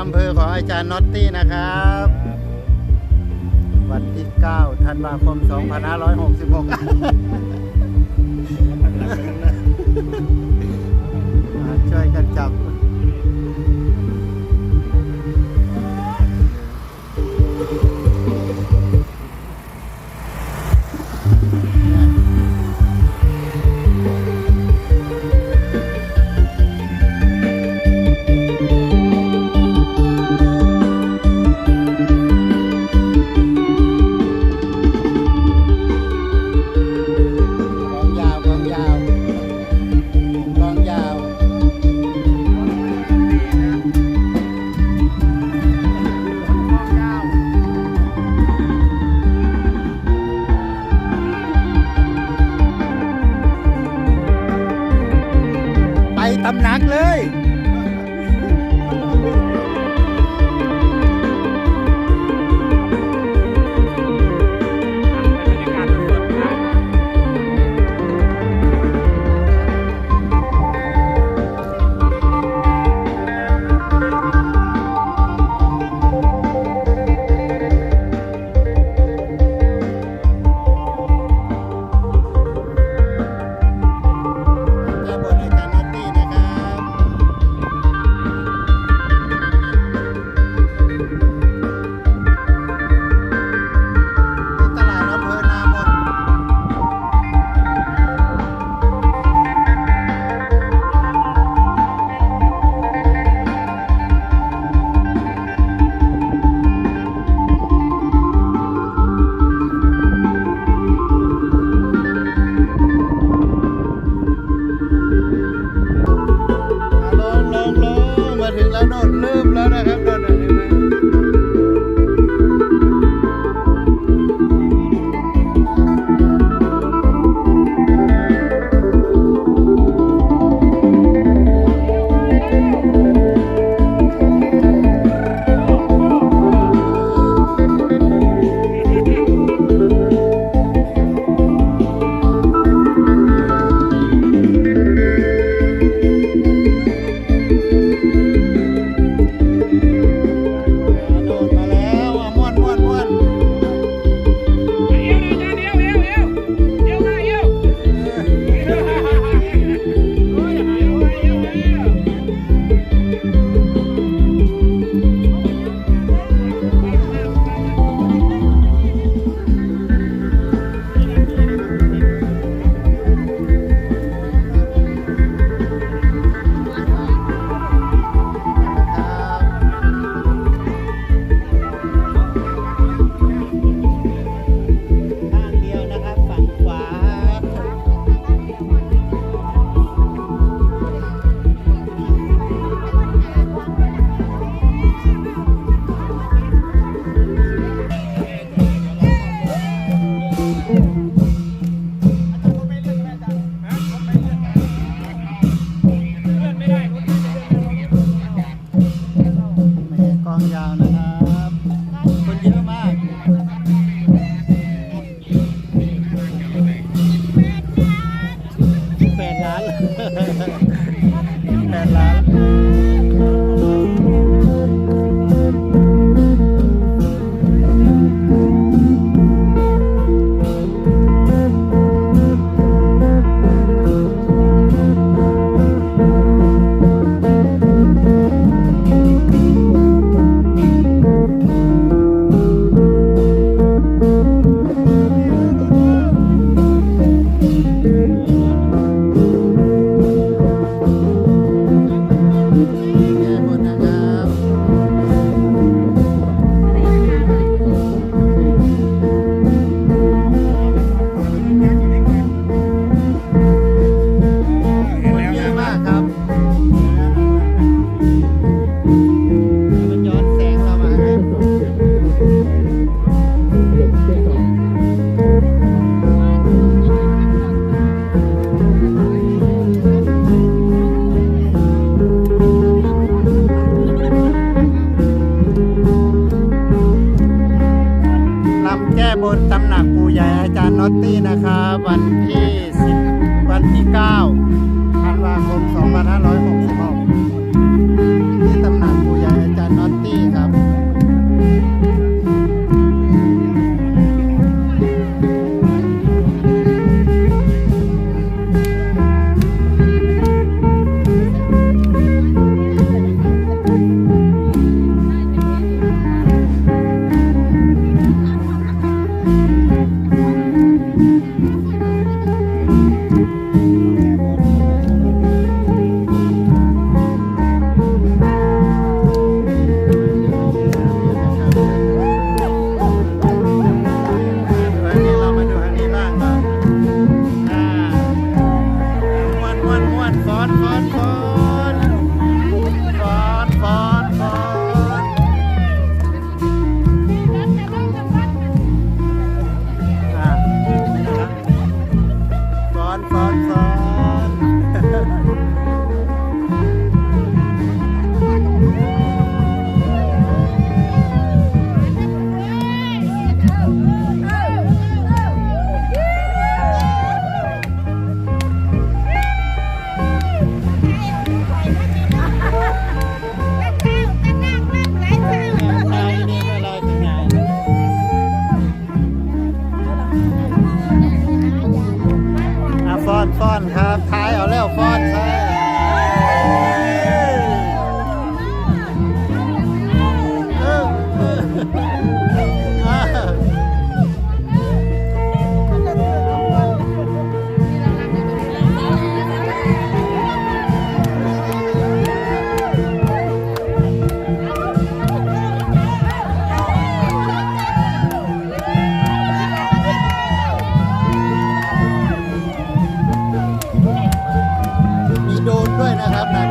อำเภอของอาจารย์น็อตตี้นะครับ วันที่ 9 ธันวาคม 2566 ช่วยกันจับ บนตำหนักปู่ใหญ่อาจารย์น็อตตี้นะครับ วันที่ 10 วันที่ 9 ธันวาคม 2566 อนฟอนครับท้ายเอาแล้วฟอนครับ ด้วยนะครับ